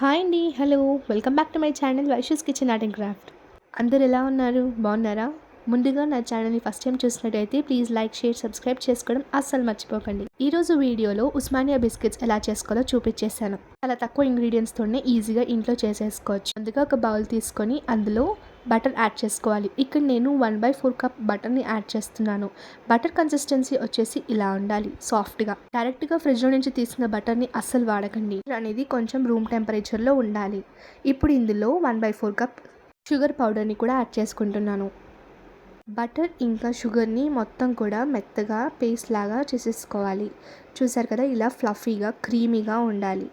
Hi అండి hello. Welcome back to my channel Vaishu's kitchen art and craft. అందరు ఎలా ఉన్నారు? బాగున్నారా? ముందుగా నా ఛానల్ని ఫస్ట్ టైం చూసినట్టయితే ప్లీజ్ లైక్ షేర్ సబ్స్క్రైబ్ చేసుకోవడం అస్సలు మర్చిపోకండి. ఈ రోజు వీడియోలో ఉస్మానియా బిస్కెట్స్ ఎలా చేసుకోవాలో చూపించేశాను. చాలా తక్కువ ఇంగ్రీడియంట్స్తోనే ఈజీగా ఇంట్లో చేసేసుకోవచ్చు. అందుకే ఒక బౌల్ తీసుకొని అందులో బటర్ యాడ్ చేసుకోవాలి. ఇక్కడ నేను వన్ బై ఫోర్ కప్ బటర్ని యాడ్ చేస్తున్నాను. బటర్ కన్సిస్టెన్సీ వచ్చేసి ఇలా ఉండాలి సాఫ్ట్గా. డైరెక్ట్గా ఫ్రిడ్జ్లో నుంచి తీసిన బటర్ని అస్సలు వాడకండి. అనేది కొంచెం రూమ్ టెంపరేచర్లో ఉండాలి. ఇప్పుడు ఇందులో one by four cup sugar పౌడర్ని కూడా యాడ్ చేసుకుంటున్నాను. బటర్ ఇంకా షుగర్ని మొత్తం కూడా మెత్తగా పేస్ట్ లాగా చేసేసుకోవాలి. చూసారు కదా ఇలా ఫ్లఫీగా క్రీమీగా ఉండాలి.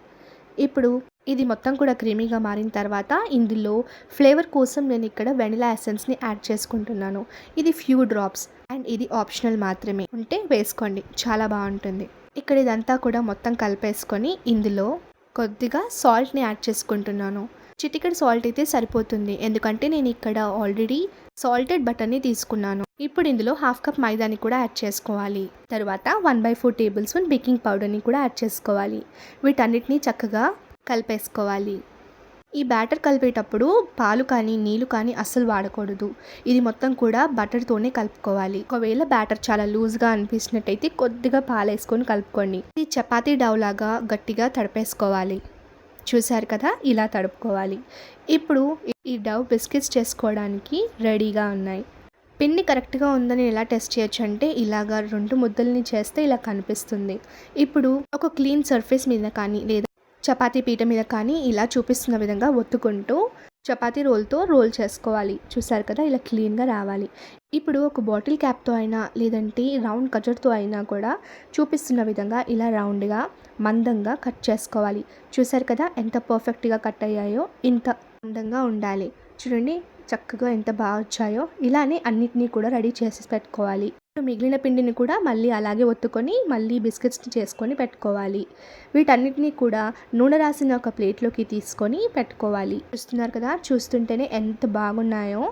ఇప్పుడు ఇది మొత్తం కూడా క్రీమీగా మారిన తర్వాత ఇందులో ఫ్లేవర్ కోసం నేను ఇక్కడ వెనిలా ఎసెన్స్ని యాడ్ చేసుకుంటున్నాను. ఇది ఫ్యూ డ్రాప్స్ అండ్ ఇది ఆప్షనల్ మాత్రమే. ఉంటే వేసుకోండి. చాలా బాగుంటుంది. ఇక్కడ ఇదంతా కూడా మొత్తం కలిపేసుకొని ఇందులో కొద్దిగా సాల్ట్ని యాడ్ చేసుకుంటున్నాను. చిటికెడ్ సాల్ట్ అయితే సరిపోతుంది. ఎందుకంటే నేను ఇక్కడ ఆల్రెడీ సాల్టెడ్ బటర్ని తీసుకున్నాను. ఇప్పుడు ఇందులో హాఫ్ కప్ మైదాని కూడా యాడ్ చేసుకోవాలి. తర్వాత one by four tablespoon baking పౌడర్ని కూడా యాడ్ చేసుకోవాలి. వీటన్నిటిని చక్కగా కలిపేసుకోవాలి. ఈ బ్యాటర్ కలిపేటప్పుడు పాలు కానీ నీళ్ళు కానీ అస్సలు వాడకూడదు. ఇది మొత్తం కూడా బటర్తోనే కలుపుకోవాలి. ఒకవేళ బ్యాటర్ చాలా లూజ్గా అనిపించినట్టయితే కొద్దిగా పాలు వేసుకొని కలుపుకోండి. ఇది చపాతీ డవ్ లాగా గట్టిగా తడిపేసుకోవాలి. చూశారు కదా ఇలా తడుపుకోవాలి. ఇప్పుడు ఈ డవ్ బిస్కెట్స్ చేసుకోవడానికి రెడీగా ఉన్నాయి. పిండి కరెక్ట్గా ఉందని ఎలా టెస్ట్ చేయొచ్చు అంటే ఇలాగా రెండు ముద్దల్ని చేస్తే ఇలా కనిపిస్తుంది. ఇప్పుడు ఒక క్లీన్ సర్ఫేస్ మీద కానీ లేదా చపాతీ పీట మీద కానీ ఇలా చూపిస్తున్న విధంగా ఒత్తుకుంటూ చపాతీ రోల్తో రోల్ చేసుకోవాలి. చూసారు కదా? ఇలా క్లీన్గా రావాలి. ఇప్పుడు ఒక బాటిల్ క్యాప్తో అయినా లేదంటే రౌండ్ కజర్తో అయినా కూడా చూపిస్తున్న విధంగా ఇలా రౌండ్గా మందంగా కట్ చేసుకోవాలి. చూసారు కదా? ఎంత పర్ఫెక్ట్గా కట్ అయ్యాయో ఇంత అందంగా ఉండాలి. చూడండి చక్కగా ఎంత బాగా వచ్చాయో. ఇలానే అన్నిటినీ కూడా రెడీ చేసి పెట్టుకోవాలి. మిగిలిన పిండిని కూడా మళ్ళీ అలాగే ఒత్తుకొని మళ్ళీ బిస్కెట్స్ని చేసుకొని పెట్టుకోవాలి. వీటన్నిటిని కూడా నూనె రాసిన ఒక ప్లేట్లోకి తీసుకొని పెట్టుకోవాలి. చూస్తున్నారు కదా చూస్తుంటేనే ఎంత బాగున్నాయో.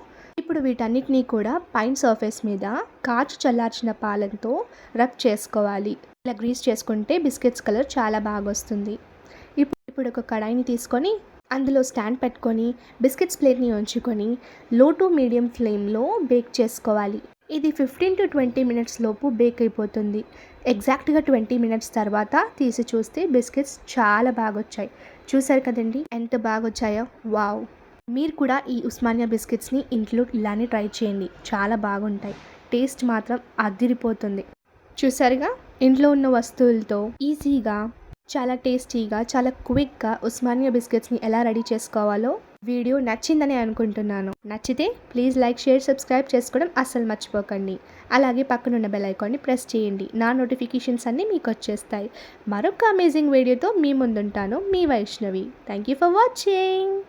ఇప్పుడు వీటన్నిటినీ కూడా పైన సర్ఫేస్ మీద కాచు చల్లార్చిన పాలతో రబ్ చేసుకోవాలి. ఇలా గ్రీస్ చేసుకుంటే బిస్కెట్స్ కలర్ చాలా బాగా వస్తుంది. ఇప్పుడు ఇప్పుడు ఒక కడాయిని తీసుకొని అందులో స్టాండ్ పెట్టుకొని బిస్కెట్స్ ప్లేట్ని ఉంచుకొని లో టు మీడియం ఫ్లేమ్లో బేక్ చేసుకోవాలి. ఇది ఫిఫ్టీన్ టు ట్వంటీ మినిట్స్ లోపు బేక్ అయిపోతుంది. ఎగ్జాక్ట్గా ట్వంటీ మినిట్స్ తర్వాత తీసి చూస్తే బిస్కెట్స్ చాలా బాగా వచ్చాయి చూసారు కదండి? ఎంత బాగా వచ్చాయో వావ్ మీరు కూడా ఈ ఉస్మానియా బిస్కెట్స్ని ఇంట్లో ఇలానే ట్రై చేయండి. చాలా బాగుంటాయి. టేస్ట్ మాత్రం అదిరిపోతుంది. చూసారుగా ఇంట్లో ఉన్న వస్తువులతో ఈజీగా చాలా టేస్టీగా చాలా క్విక్గా ఉస్మానియా బిస్కెట్స్ని ఎలా రెడీ చేసుకోవాలో వీడియో నచ్చిందని అనుకుంటున్నాను. నచ్చితే ప్లీజ్ లైక్ షేర్ సబ్స్క్రైబ్ చేసుకోవడం అస్సలు మర్చిపోకండి. అలాగే పక్కనున్న బెల్ ఐకాన్ని ప్రెస్ చేయండి. నా నోటిఫికేషన్స్ అన్నీ మీకు వచ్చేస్తాయి. మరొక అమేజింగ్ వీడియోతో మీ ముందుంటాను. మీ Vaishnavi. Thank you for watching